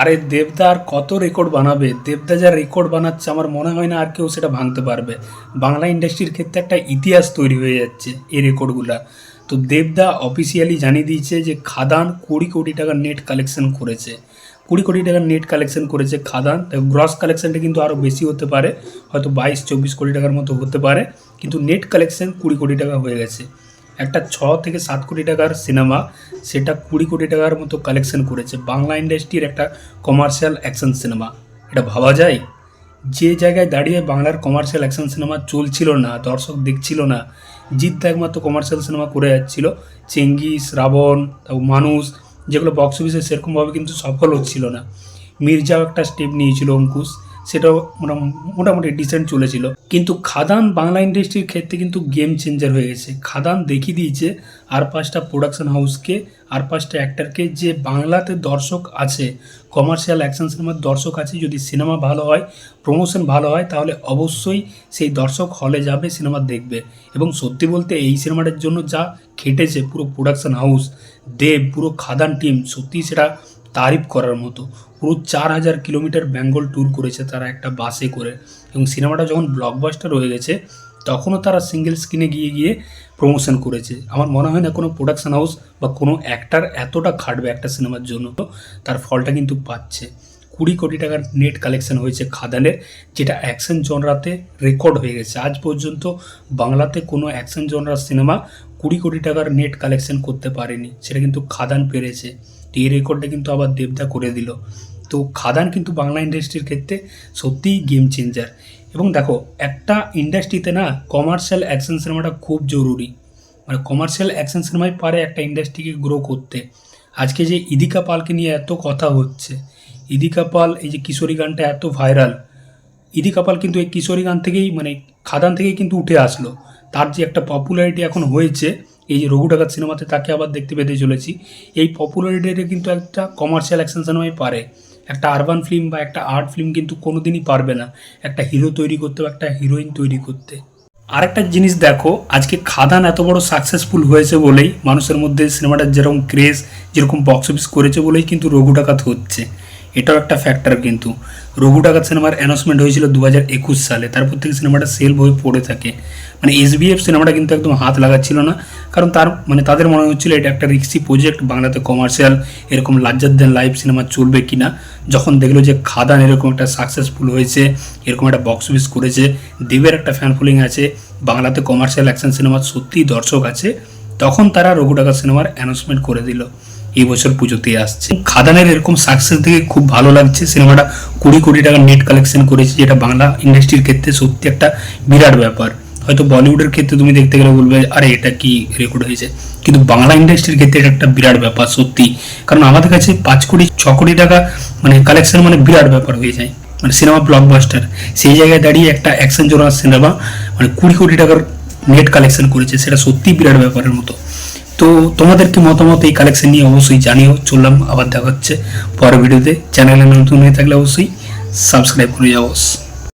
আরে দেবদা আর কত রেকর্ড বানাবে? দেবদা যা রেকর্ড বানাচ্ছে, আমার মনে হয় না আর কেউ সেটা ভাঙতে পারবে। বাংলা ইন্ডাস্ট্রির ক্ষেত্রে একটা ইতিহাস তৈরি হয়ে যাচ্ছে এই রেকর্ডগুলা তো দেবদা অফিসিয়ালি জানিয়ে দিয়েছে যে খাদান কুড়ি কোটি টাকার নেট কালেকশন করেছে। কুড়ি কোটি টাকার নেট কালেকশন করেছে খাদান। গ্রস কালেকশনটা কিন্তু আরও বেশি হতে পারে, হয়তো বাইশ, চব্বিশ কোটি টাকার মতো হতে পারে। কিন্তু নেট কালেকশন কুড়ি কোটি টাকা হয়ে গেছে। একটা ছ থেকে সাত কোটি টাকার সিনেমা সেটা কুড়ি কোটি টাকার মতো কালেকশন করেছে। বাংলা ইন্ডাস্ট্রির একটা কমার্শিয়াল অ্যাকশন সিনেমা এটা ভাবা যায়? যে জায়গায় দাঁড়িয়ে বাংলার কমার্শিয়াল অ্যাকশন সিনেমা চলছিল না, দর্শক দেখছিল না, জিৎ একমাত্র কমার্শিয়াল সিনেমা করে যাচ্ছিল। চেঙ্গিস, রাবণ মানুষ, যেগুলো বক্স অফিসে সেরকমভাবে কিন্তু সফল হচ্ছিল না। মির্জাও একটা স্টেপ নিয়েছিল অঙ্কুশ। সেটাও মোটাম- মোটামুটি ডিসেন্ট চলেছিল। কিন্তু খাদান বাংলা ইন্ডাস্ট্রির ক্ষেত্রে কিন্তু গেম চেঞ্জার হয়ে গেছে। খাদান দেখিয়ে দিয়েছে আর পাঁচটা প্রোডাকশন হাউসকে আর পাঁচটা অ্যাক্টারকে যে বাংলাতে দর্শক আছে কমার্শিয়াল অ্যাকশন সিনেমার দর্শক আছে, যদি সিনেমা ভালো হয় প্রমোশন ভালো হয়, তাহলে অবশ্যই সেই দর্শক হলে যাবে সিনেমা দেখবে। এবং সত্যি বলতে এই সিনেমাটার জন্য যা খেটেছে পুরো প্রোডাকশন হাউস দেব, পুরো খাদান টিম সত্যিই সেটা তারিফ করার মতো। পুরো চার হাজার কিলোমিটার বেঙ্গল ট্যুর করেছে তারা একটা বাসে করে এবং সিনেমাটা যখন ব্লকবাস্টার হয়ে গেছে, তখনও তারা সিঙ্গেল স্ক্রিনে গিয়ে গিয়ে প্রমোশন করেছে। আমার মনে হয় না কোনো প্রোডাকশন হাউস বা কোনো অ্যাক্টার এতটা খাটবে একটা সিনেমার জন্য। তো তার ফলটা কিন্তু পাচ্ছে। কুড়ি কোটি টাকার নেট কালেকশন হয়েছে খাদানের, যেটা অ্যাকশন জনরাতে রেকর্ড হয়ে গেছে। আজ পর্যন্ত বাংলাতে কোনো অ্যাকশন জনরার সিনেমা কুড়ি কোটি টাকার নেট কালেকশন করতে পারেনি। সেটা কিন্তু খাদান পেরেছে। এই রেকর্ডটা কিন্তু আবার দেবদা করে দিল। তো খাদান কিন্তু বাংলা ইন্ডাস্ট্রির ক্ষেত্রে সত্যিই গেম চেঞ্জার এবং দেখো, একটা ইন্ডাস্ট্রিতে না কমার্শিয়াল অ্যাকশন সিনেমাটা খুব জরুরি। মানে কমার্শিয়াল অ্যাকশন সিনেমাই পারে একটা ইন্ডাস্ট্রিকে গ্রো করতে। আজকে যে ইদিকা পালকে নিয়ে এত কথা হচ্ছে, ইদিকা পাল, এই যে কিশোরী গানটা এত ভাইরাল ইদিকা পাল কিন্তু এই কিশোরী গান থেকেই মানে খাদান থেকেই কিন্তু উঠে আসলো। তার যে একটা পপুলারিটি এখন হয়েছে এই যে রঘু ডাকাত সিনেমাতে তাকে আবার দেখতে পেতে চলেছি। এই পপুলারিটিটা কিন্তু একটা কমার্শিয়াল অ্যাকশন সিনেমাই পারে। একটা আরবান ফিল্ম বা একটা আর্ট ফিল্ম কিন্তু কোনোদিনই পারবে না। একটা হিরো তৈরি করতে বা একটা হিরোইন তৈরি করতে। আরেকটা জিনিস দেখো, আজকে খাদান এত বড় সাকসেসফুল হয়েছে বলেই মানুষের মধ্যে সিনেমাটার যেরকম ক্রেজ যেরকম বক্স অফিস করেছে বলেই কিন্তু রঘু ডাকাত হচ্ছে। এটাও একটা ফ্যাক্টর কিন্তু। রঘু ডাকাত সিনেমার অ্যানাউন্সমেন্ট হয়েছিল দু হাজার একুশ সালে। তারপর থেকে সিনেমাটা সেল হয়ে পড়ে থাকে। মানে এসবিএফ সিনেমাটা কিন্তু একদম হাত লাগাচ্ছিল না। কারণ তার মানে তাদের মনে হচ্ছিল এটা একটা রিক্সি প্রজেক্ট বাংলাতে কমার্শিয়াল এরকম লাজ্জার দেন লাইভ সিনেমা চলবে কিনা। যখন দেখল যে খাদান এরকম একটা সাকসেসফুল হয়েছে, এরকম একটা বক্স অফিস করেছে, দেবের একটা ফ্যান ফলোয়িং আছে, বাংলাতে কমার্শিয়াল অ্যাকশন সিনেমার সত্যিই দর্শক আছে, তখন তারা রঘু ডাকাত সিনেমার অ্যানাউন্সমেন্ট করে দিল। এই বছর পুজোতে আসছে। খাদানের এরকম সাকসেস দেখে খুব ভালো লাগছে। সিনেমাটা কুড়ি কোটি টাকা নেট কালেকশন করেছে, যেটা বাংলা ইন্ডাস্ট্রির ক্ষেত্রে সত্যি একটা বিরাট ব্যাপার। হয়তো বলিউডের ক্ষেত্রে তুমি দেখতে গেলে বলবে, আরে, এটা কি রেকর্ড হয়েছে? কিন্তু বাংলা ইন্ডাস্ট্রির ক্ষেত্রে এটা একটা বিরাট ব্যাপার, সত্যি। কারণ আমাদের কাছে পাঁচ কোটি, ছ কোটি টাকা মানে কালেকশন মানে বিরাট ব্যাপার হয়ে যায়। মানে সিনেমা ব্লকবাস্টার সেই জায়গায় দাঁড়িয়ে একটা অ্যাকশন জোনার সিনেমা মানে কুড়ি কোটি টাকার নেট কালেকশন করেছে, সেটা সত্যিই বিরাট ব্যাপারের মতো। তো তোমাদের কি মতামত এই কালেকশন নিয়ে অবশ্যই জানিও। চললাম, আবার দেখা হচ্ছে পরের ভিডিওতে। চ্যানেলে নতুন হয়ে থাকলে অবশ্যই সাবস্ক্রাইব করে যাও